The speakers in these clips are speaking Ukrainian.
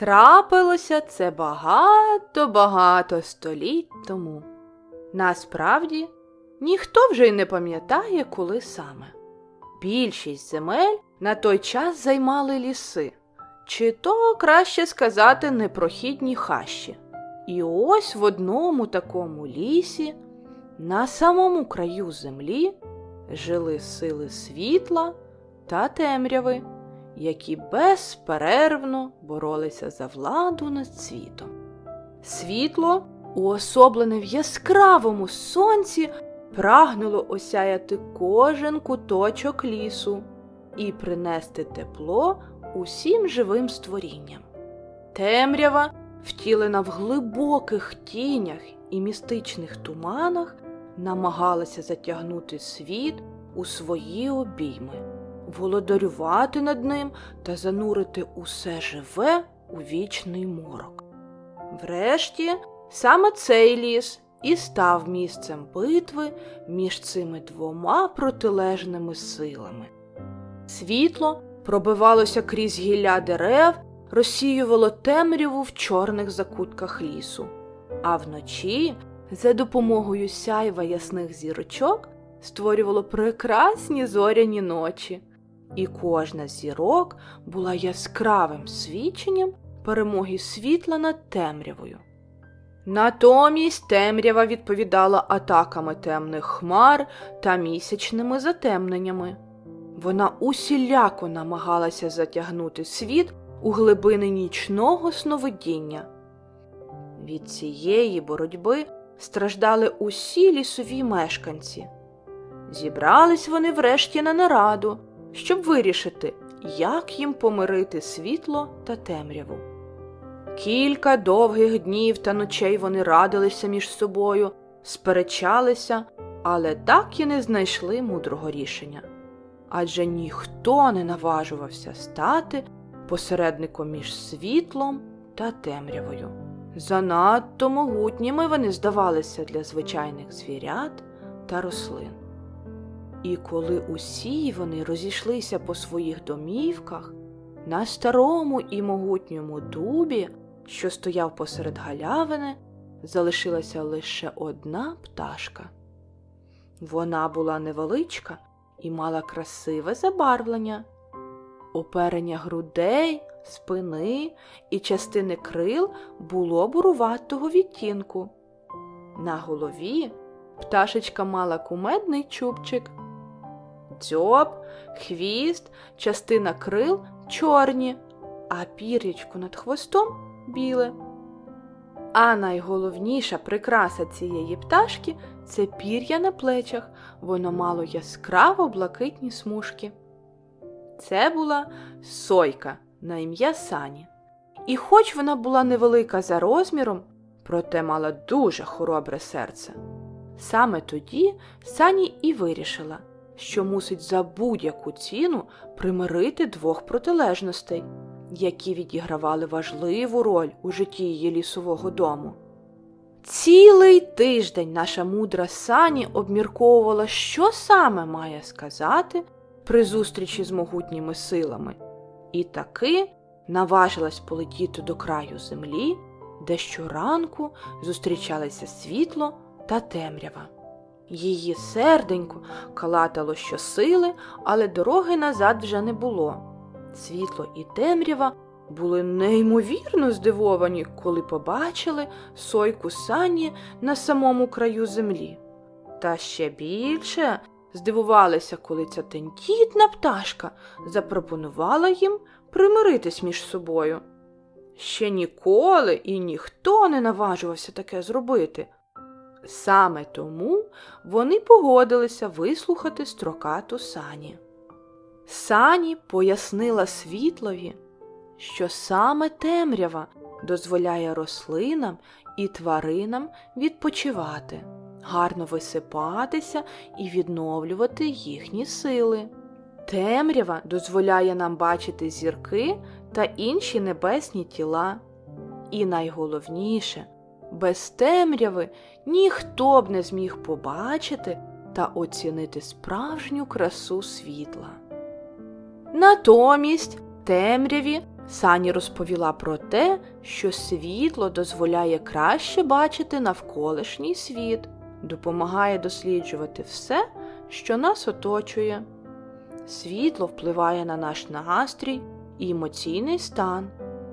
Трапилося це багато-багато століть тому. Насправді, ніхто вже й не пам'ятає, коли саме. Більшість земель на той час займали ліси, чи то, краще сказати, непрохідні хащі. І ось в одному такому лісі, на самому краю землі, жили сили світла та темряви, які безперервно боролися за владу над світом. Світло, уособлене в яскравому сонці, прагнуло осяяти кожен куточок лісу і принести тепло усім живим створінням. Темрява, втілена в глибоких тінях і містичних туманах, намагалася затягнути світ у свої обійми, володарювати над ним та занурити усе живе у вічний морок. Врешті, саме цей ліс і став місцем битви між цими двома протилежними силами. Світло пробивалося крізь гілля дерев, розсіювало темряву в чорних закутках лісу, а вночі, за допомогою сяйва ясних зірочок, створювало прекрасні зоряні ночі, і кожна зірок була яскравим свідченням перемоги світла над темрявою. Натомість темрява відповідала атаками темних хмар та місячними затемненнями. Вона усіляко намагалася затягнути світ у глибини нічного сновидіння. Від цієї боротьби страждали усі лісові мешканці. Зібрались вони врешті на нараду, щоб вирішити, як їм помирити світло та темряву. Кілька довгих днів та ночей вони радилися між собою, сперечалися, але так і не знайшли мудрого рішення. Адже ніхто не наважувався стати посередником між світлом та темрявою. Занадто могутніми вони здавалися для звичайних звірят та рослин. І коли усі вони розійшлися по своїх домівках, на старому і могутньому дубі, що стояв посеред галявини, залишилася лише одна пташка. Вона була невеличка і мала красиве забарвлення. Оперення грудей, спини і частини крил було буруватого відтінку. На голові пташечка мала кумедний чубчик. Дзьоб, хвіст, частина крил чорні, а пір'ячко над хвостом біле. А найголовніша прикраса цієї пташки це пір'я на плечах, воно мало яскраво блакитні смужки. Це була сойка на ім'я Сані. І хоч вона була невелика за розміром, проте мала дуже хоробре серце. Саме тоді Сані і вирішила, що мусить за будь-яку ціну примирити двох протилежностей, які відігравали важливу роль у житті її лісового дому. Цілий тиждень наша мудра Сані обмірковувала, що саме має сказати при зустрічі з могутніми силами, і таки наважилась полетіти до краю землі, де щоранку зустрічалися світло та темрява. Її серденько калатало щосили, але дороги назад вже не було. Світло і темрява були неймовірно здивовані, коли побачили сойку сані на самому краю землі. Та ще більше здивувалися, коли ця тендітна пташка запропонувала їм примиритись між собою. Ще ніколи і ніхто не наважувався таке зробити. Саме тому вони погодилися вислухати строкату сані. Сані пояснила світлові, що саме темрява дозволяє рослинам і тваринам відпочивати, гарно висипатися і відновлювати їхні сили. Темрява дозволяє нам бачити зірки та інші небесні тіла. І найголовніше, без темряви ніхто б не зміг побачити та оцінити справжню красу світла. Натомість темряві Сані розповіла про те, що світло дозволяє краще бачити навколишній світ, допомагає досліджувати все, що нас оточує. Світло впливає на наш настрій і емоційний стан.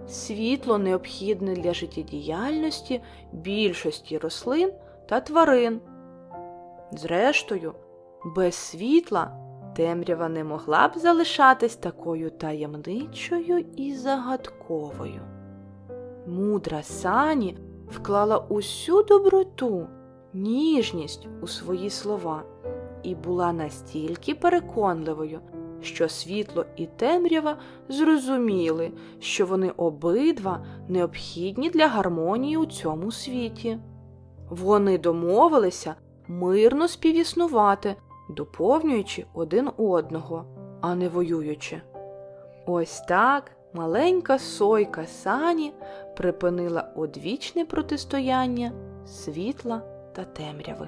Світло необхідне для життєдіяльності більшості рослин та тварин. Зрештою, без світла темрява не могла б залишатись такою таємничою і загадковою. Мудра Сані вклала усю доброту, ніжність у свої слова і була настільки переконливою, що світло і темрява зрозуміли, що вони обидва необхідні для гармонії у цьому світі. Вони домовилися мирно співіснувати, доповнюючи один одного, а не воюючи. Ось так маленька сойка Сані припинила одвічне протистояння світла та темряви.